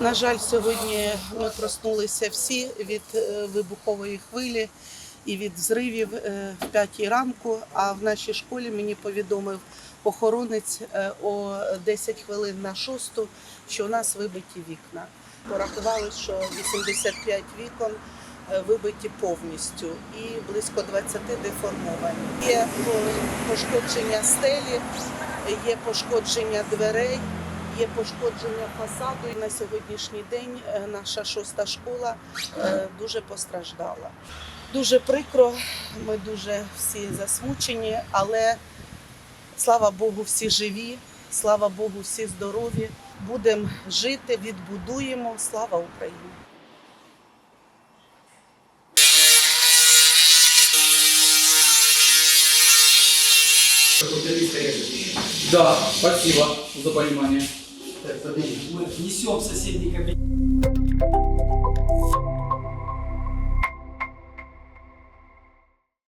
На жаль, сьогодні ми проснулися всі від е, вибухової хвилі і від взривів е, в п'ятій ранку. А в нашій школі мені повідомив охоронець е, о 10 хвилин на шосту, що у нас вибиті вікна. Порахували, що 85 вікон е, вибиті повністю і близько 20 деформовані. Є е, пошкодження стелі, є пошкодження дверей. Є пошкодження фасаду. І на сьогоднішній день е, наша шоста школа е, дуже постраждала. Дуже прикро, ми дуже всі засмучені, але слава Богу, всі живі, слава Богу, всі здорові. Будемо жити, відбудуємо. Слава Україні! Да, спасибо за понимание. Так, подожди, мы внесем в соседний кабинет.